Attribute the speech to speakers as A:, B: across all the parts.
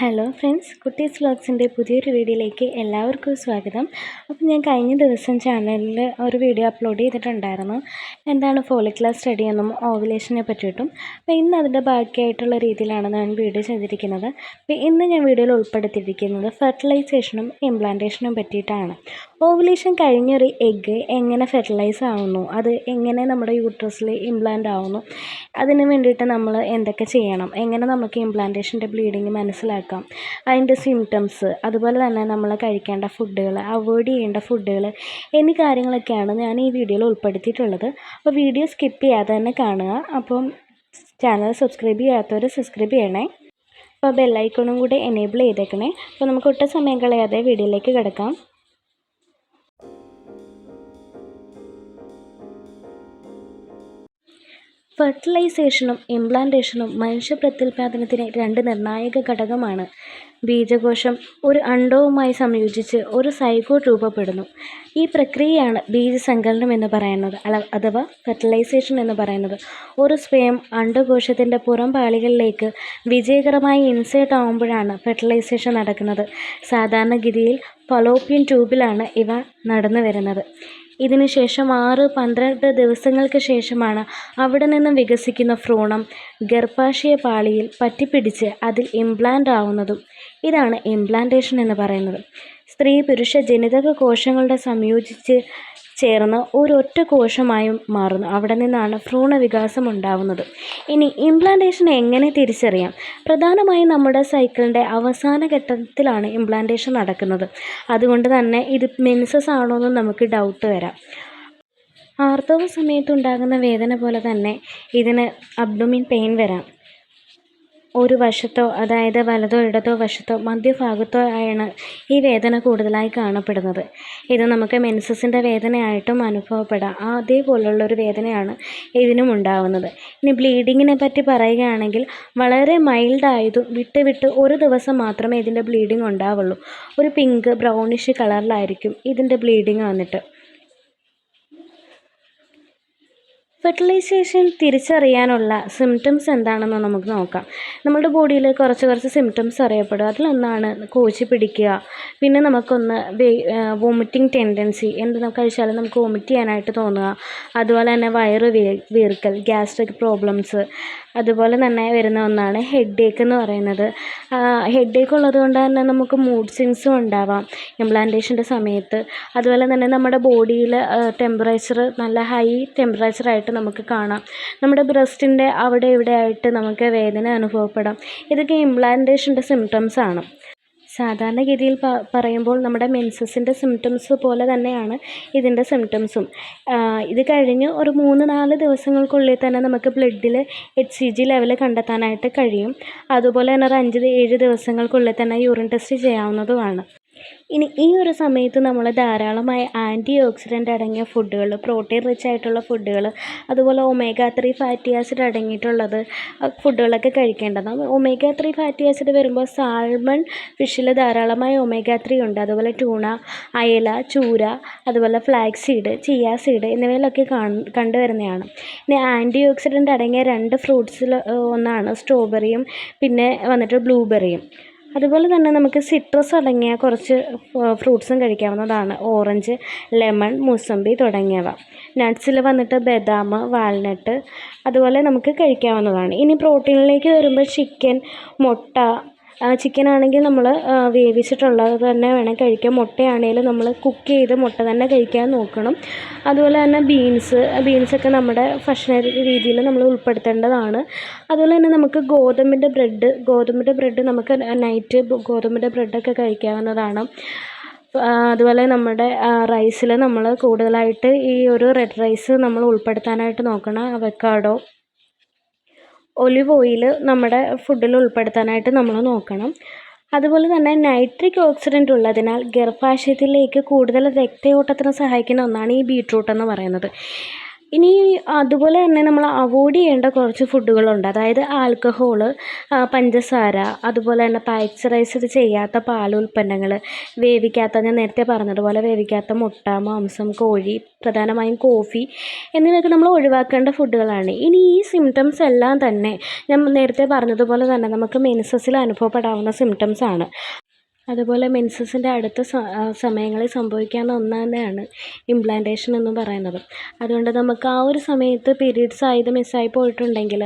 A: Hello friends കുട്ടീസ് വ്ളോഗ്സിന്റെ പുതിയൊരു വീഡിയോയിലേക്ക് എല്ലാവർക്കും സ്വാഗതം. അപ്പോൾ ഞാൻ കഴിഞ്ഞ ദിവസം ചാനലിൽ ഒരു വീഡിയോ അപ്ലോഡ് ചെയ്തിട്ടുണ്ടായിരുന്നു. എന്താണ് ഫോളിക്കുലർ സ്റ്റഡി എന്നും ഓവുലേഷനെ പറ്റിയിട്ടും. അപ്പോൾ ഇന്ന് അതിന്റെ ബാക്കിയായിട്ടുള്ള രീതിയിലാണ് ഞാൻ വീഡിയോ ചെയ്തിരിക്കുന്നത്. അപ്പോൾ ഇന്ന് ഞാൻ വീഡിയോയിൽ ഉൾപ്പെടുത്തിയിരിക്കുന്നത് ഫെർട്ടിലൈസേഷനും ഇംപ്ലാന്റേഷനും പറ്റിയിട്ടാണ്. ഓവുലേഷൻ കഴിഞ്ഞൊരു എഗ്ഗ് എങ്ങനെ ഫെർട്ടിലൈസ് ആവുന്നു? അത് എങ്ങനെ നമ്മുടെ യൂട്രസിൽ ഇംപ്ലാന്റ് ആവുന്നു? അതിന് വേണ്ടിയിട്ട് നമ്മൾ എന്തൊക്കെ ചെയ്യണം? എങ്ങനെ നമുക്ക് ഇംപ്ലാന്റേഷന്റെ ബ്ലീഡിങ് മനസ്സിലാക്കാം? അതിന്റെ സിംറ്റംസ് അതുപോലെ തന്നെ നമ്മൾ കഴിക്കേണ്ട ഫുഡുകൾ അവോയ്ഡ് ചെയ്യേണ്ട ഫുഡുകൾ എന്നീ കാര്യങ്ങളൊക്കെയാണ് ഞാൻ ഈ വീഡിയോയിൽ ഉൾപ്പെടുത്തിയിട്ടുള്ളത്. അപ്പോൾ വീഡിയോ സ്കിപ്പ് ചെയ്യാതെ തന്നെ കാണുക. അപ്പം ചാനൽ സബ്സ്ക്രൈബ് ചെയ്യാത്തവർ സബ്സ്ക്രൈബ് ചെയ്യണേ. അപ്പോൾ ബെല്ലൈക്കണും കൂടി എനേബിൾ ചെയ്തേക്കണേ. അപ്പോൾ നമുക്ക് ഒട്ടും സമയം കളയാതെ വീഡിയോയിലേക്ക് കിടക്കാം. ഫെർട്ടിലൈസേഷനും ഇംപ്ലാന്റേഷനും മനുഷ്യ പ്രത്യുൽപാദനത്തിന് രണ്ട് നിർണായക ഘടകമാണ്. ബീജകോശം ഒരു അണ്ഡവുമായി സംയോജിച്ച് ഒരു സൈഗോട്ട് രൂപപ്പെടുന്നു. ഈ പ്രക്രിയയാണ് ബീജസങ്കലനം എന്ന് പറയുന്നത് അഥവാ ഫെർട്ടിലൈസേഷൻ എന്ന് പറയുന്നത്. ഒരു സ്പേം അണ്ഡകോശത്തിന്റെ പുറം പാളികളിലേക്ക് വിജയകരമായി ഇൻസേർട്ട് ആവുമ്പോഴാണ് ഫെർട്ടിലൈസേഷൻ നടക്കുന്നത്. സാധാരണഗതിയിൽ ഫലോപ്പിയൻ ട്യൂബിലാണ് ഇവ നടന്നു വരുന്നത്. ഇതിന് ശേഷം ആറ് പന്ത്രണ്ട് ദിവസങ്ങൾക്ക് ശേഷമാണ് അവിടെ നിന്നും വികസിക്കുന്ന ഭ്രൂണം ഗർഭാശയ പാളിയിൽ പറ്റിപ്പിടിച്ച് അതിൽ ഇംപ്ലാന്റ് ആവുന്നതും ഇതാണ് ഇംപ്ലാന്റേഷൻ എന്ന് പറയുന്നത്. സ്ത്രീ പുരുഷ ജനിതക കോശങ്ങളുടെ സംയോജിച്ച് ചേർന്ന് ഒരൊറ്റ കോശമായും മാറുന്നു. അവിടെ നിന്നാണ് ഭ്രൂണവികാസം ഉണ്ടാവുന്നത്. ഇനി ഇംപ്ലാന്റേഷൻ എങ്ങനെ തിരിച്ചറിയാം? പ്രധാനമായും നമ്മുടെ സൈക്കിളിന്റെ അവസാന ഘട്ടത്തിലാണ് ഇംപ്ലാന്റേഷൻ നടക്കുന്നത്. അതുകൊണ്ട് തന്നെ ഇത് മെൻസസ് ആണോ എന്ന് നമുക്ക് ഡൗട്ട് വരാം. ആർത്തവ സമയത്തുണ്ടാകുന്ന വേദന പോലെ തന്നെ ഇതിന് അബ്ഡോമിൻ പെയിൻ വരാം. ഒരു വശത്തോ അതായത് വലതോ ഇടതോ വശത്തോ മധ്യഭാഗത്തോ ആണ് ഈ വേദന കൂടുതലായി കാണപ്പെടുന്നത്. ഇത് നമുക്ക് മെൻസസിന്റെ വേദനയായിട്ടും അനുഭവപ്പെടാം. അതേപോലുള്ളൊരു വേദനയാണ് ഇതിനും ഉണ്ടാവുന്നത്. ഇനി ബ്ലീഡിങ്ങിനെ പറ്റി പറയുകയാണെങ്കിൽ വളരെ മൈൽഡായതും വിട്ട് വിട്ട് ഒരു ദിവസം മാത്രമേ ഇതിന്റെ ബ്ലീഡിങ് ഉണ്ടാവുള്ളൂ. ഒരു പിങ്ക് ബ്രൗണിഷ് കളറിലായിരിക്കും ഇതിന്റെ ബ്ലീഡിങ് വന്നിട്ട്. ഫെർട്ടിലൈസേഷൻ തിരിച്ചറിയാനുള്ള സിംറ്റംസ് എന്താണെന്ന് നമുക്ക് നോക്കാം. നമ്മുടെ ബോഡിയിൽ കുറച്ച് കുറച്ച് സിംറ്റംസ് അറിയപ്പെടും. അതിലൊന്നാണ് കോച്ചി പിടിക്കുക. പിന്നെ നമുക്കൊന്ന് വോമിറ്റിംഗ് ടെൻഡൻസി. എന്ത് കഴിച്ചാലും നമുക്ക് വോമിറ്റ് ചെയ്യാനായിട്ട് തോന്നുക. അതുപോലെ തന്നെ വയറ് വീർക്കൽ ഗ്യാസ്ട്രിക് പ്രോബ്ലംസ്. അതുപോലെ തന്നെ വരുന്ന ഒന്നാണ് ഹെഡ് ഏക്ക് എന്ന് പറയുന്നത്. ഹെഡ് ഏക്ക് ഉള്ളത് കൊണ്ട് തന്നെ നമുക്ക് മൂഡ് സ്വിങ്സും ഉണ്ടാവാം ഇംപ്ലാന്റേഷന്റെ സമയത്ത്. അതുപോലെ തന്നെ നമ്മുടെ ബോഡിയിൽ ടെമ്പറേച്ചർ നല്ല ഹൈ ടെമ്പറേച്ചറായിട്ട് നമുക്ക് കാണാം. നമ്മുടെ ബ്രസ്റ്റിന്റെ അവിടെ ഇവിടെ ആയിട്ട് നമുക്ക് വേദന അനുഭവപ്പെടാം. ഇതൊക്കെ ഇംപ്ലാന്റേഷന്റെ സിംറ്റംസ് ആണ്. സാധാരണഗതിയിൽ പ പറയുമ്പോൾ നമ്മുടെ മെൻസസിന്റെ സിംറ്റംസ് പോലെ തന്നെയാണ് ഇതിന്റെ സിംറ്റംസും ഇത് കഴിഞ്ഞ് ഒരു മൂന്ന് നാല് ദിവസങ്ങൾക്കുള്ളിൽ തന്നെ നമുക്ക് ബ്ലഡിൽ എച്ച് സി ജി ലെവൽ കണ്ടെത്താനായിട്ട് കഴിയും. അതുപോലെ തന്നെ ഒരു അഞ്ച് ഏഴ് ദിവസങ്ങൾക്കുള്ളിൽ തന്നെ യൂറിൻ ടെസ്റ്റ് ചെയ്യാവുന്നതുമാണ്. ഇനി ഈ ഒരു സമയത്ത് നമ്മൾ ധാരാളമായ ആന്റി ഓക്സിഡന്റ് അടങ്ങിയ ഫുഡുകൾ പ്രോട്ടീൻ റിച്ച് ആയിട്ടുള്ള ഫുഡുകൾ അതുപോലെ ഒമേഗ ത്രീ ഫാറ്റി ആസിഡ് അടങ്ങിയിട്ടുള്ളത് ഫുഡുകളൊക്കെ കഴിക്കേണ്ടതാണ് ഒമേഗ ത്രീ ഫാറ്റി ആസിഡ് വരുമ്പോൾ സാൽമൺ ഫിഷിൽ ധാരാളമായ ഒമേഗ ത്രീ ഉണ്ട്. അതുപോലെ ട്യൂണ അയല ചൂര അതുപോലെ ഫ്ലാക്സ് സീഡ് ചിയ സീഡ് എന്നിവയിലൊക്കെ കണ്ടുവരുന്നതാണ് ഇനി ആന്റി ഓക്സിഡന്റ് അടങ്ങിയ രണ്ട് ഫ്രൂട്ട്സിൽ ഒന്നാണ് സ്ട്രോബെറിയും പിന്നെ വന്നിട്ട് ബ്ലൂബെറിയും അതുപോലെ തന്നെ നമുക്ക് സിട്രസ് അടങ്ങിയ കുറച്ച് ഫ്രൂട്ട്സും കഴിക്കാവുന്നതാണ്. ഓറഞ്ച് ലെമൺ മൂസമ്പി തുടങ്ങിയവ. നട്ട്സിൽ വന്നിട്ട് ബദാം വാൽനട്ട് അതുപോലെ നമുക്ക് കഴിക്കാവുന്നതാണ്. ഇനി പ്രോട്ടീനിലേക്ക് വരുമ്പോൾ ചിക്കൻ മുട്ട ചിക്കൻ ആണെങ്കിൽ നമ്മൾ വേവിച്ചിട്ടുള്ളത് തന്നെ വേണം കഴിക്കാൻ. മുട്ടയാണെങ്കിലും നമ്മൾ കുക്ക് ചെയ്ത് മുട്ട തന്നെ കഴിക്കാൻ നോക്കണം. അതുപോലെ തന്നെ ബീൻസ് ബീൻസൊക്കെ നമ്മുടെ ഭക്ഷണ രീതിയിൽ നമ്മൾ ഉൾപ്പെടുത്തേണ്ടതാണ്. അതുപോലെ തന്നെ നമുക്ക് ഗോതമ്പിന്റെ ബ്രെഡ് ഗോതമ്പിന്റെ ബ്രെഡ് നമുക്ക് നൈറ്റ് ഗോതമ്പിന്റെ ബ്രെഡൊക്കെ കഴിക്കാവുന്നതാണ്. അതുപോലെ നമ്മുടെ റൈസിൽ നമ്മൾ കൂടുതലായിട്ട് ഈ ഒരു റെഡ് റൈസ് നമ്മൾ ഉൾപ്പെടുത്താനായിട്ട് നോക്കണം. അവക്കാഡോ ഒലിവ് ഓയിൽ നമ്മുടെ ഫുഡിൽ ഉൾപ്പെടുത്താനായിട്ട് നമ്മൾ നോക്കണം. അതുപോലെ തന്നെ നൈട്രിക് ഓക്സിഡന്റ് ഉള്ളതിനാൽ ഗർഭാശയത്തിലേക്ക് കൂടുതൽ രക്തയോട്ടത്തിന് സഹായിക്കുന്ന ഒന്നാണ് ഈ ബീട്രൂട്ട് എന്ന് പറയുന്നത്. ഇനി അതുപോലെ തന്നെ നമ്മൾ അവോയ്ഡ് ചെയ്യേണ്ട കുറച്ച് ഫുഡുകളുണ്ട്. അതായത് ആൽക്കഹോൾ പഞ്ചസാര അതുപോലെ തന്നെ പാസ്ചറൈസ്ഡ് ചെയ്യാത്ത പാലുൽപ്പന്നങ്ങൾ വേവിക്കാത്ത ഞാൻ നേരത്തെ പറഞ്ഞതുപോലെ വേവിക്കാത്ത മുട്ട മാംസം കോഴി പ്രധാനമായും കോഫി എന്നിവയൊക്കെ നമ്മൾ ഒഴിവാക്കേണ്ട ഫുഡുകളാണ്. ഇനി ഈ സിംറ്റംസ് എല്ലാം തന്നെ ഞാൻ നേരത്തെ പറഞ്ഞതുപോലെ തന്നെ നമുക്ക് മെൻസസിൽ അനുഭവപ്പെടാവുന്ന സിംറ്റംസ് ആണ്. അതുപോലെ മെൻസസിന്റെ അടുത്ത സമയങ്ങളിൽ സംഭവിക്കാവുന്ന ഒന്ന് തന്നെയാണ് ഇംപ്ലാന്റേഷൻ എന്ന് പറയുന്നത്. അതുകൊണ്ട് നമുക്ക് ആ ഒരു സമയത്ത് പീരീഡ്സ് ആയത് മിസ്സായി പോയിട്ടുണ്ടെങ്കിൽ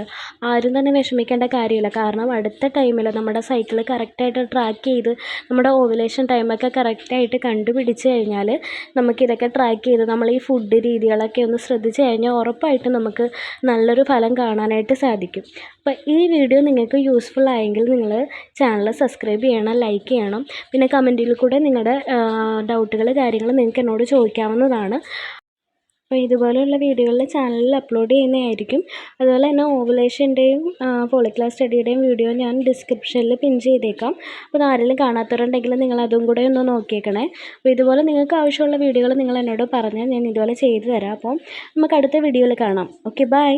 A: ആരും തന്നെ വിഷമിക്കേണ്ട കാര്യമില്ല. കാരണം അടുത്ത ടൈമിൽ നമ്മുടെ സൈക്കിൾ കറക്റ്റായിട്ട് ട്രാക്ക് ചെയ്ത് നമ്മുടെ ഓവുലേഷൻ ടൈമൊക്കെ കറക്റ്റായിട്ട് കണ്ടുപിടിച്ച് കഴിഞ്ഞാൽ നമുക്കിതൊക്കെ ട്രാക്ക് ചെയ്ത് നമ്മൾ ഈ ഫുഡ് രീതികളൊക്കെ ഒന്ന് ശ്രദ്ധിച്ച് കഴിഞ്ഞാൽ ഉറപ്പായിട്ടും നമുക്ക് നല്ലൊരു ഫലം കാണാനായിട്ട് സാധിക്കും. അപ്പോൾ ഈ വീഡിയോ നിങ്ങൾക്ക് യൂസ്ഫുൾ ആയെങ്കിൽ നിങ്ങൾ ചാനൽ സബ്സ്ക്രൈബ് ചെയ്യണം ലൈക്ക് ചെയ്യണം. പിന്നെ കമന്റിൽ കൂടെ നിങ്ങളുടെ ഡൗട്ടുകൾ കാര്യങ്ങൾ നിങ്ങൾക്ക് എന്നോട് ചോദിക്കാവുന്നതാണ്. അപ്പോൾ ഇതുപോലെയുള്ള വീഡിയോകൾ ചാനലിൽ അപ്ലോഡ് ചെയ്യുന്നതായിരിക്കും. അതുപോലെ തന്നെ ഓവലേഷന്റെയും പോളിക്ലാസ് സ്റ്റഡിയുടെയും വീഡിയോ ഞാൻ ഡിസ്ക്രിപ്ഷനിൽ പിൻ ചെയ്തേക്കാം. അപ്പോൾ ആരെങ്കിലും കാണാത്തവരുണ്ടെങ്കിൽ നിങ്ങൾ അതും കൂടെ ഒന്ന് നോക്കിയേക്കണേ. അപ്പോൾ ഇതുപോലെ നിങ്ങൾക്ക് ആവശ്യമുള്ള വീഡിയോകൾ നിങ്ങൾ എന്നോട് പറഞ്ഞാൽ ഞാൻ ഇതുപോലെ ചെയ്തു തരാം. അപ്പോൾ നമുക്ക് അടുത്ത വീഡിയോയിൽ കാണാം. Okay bye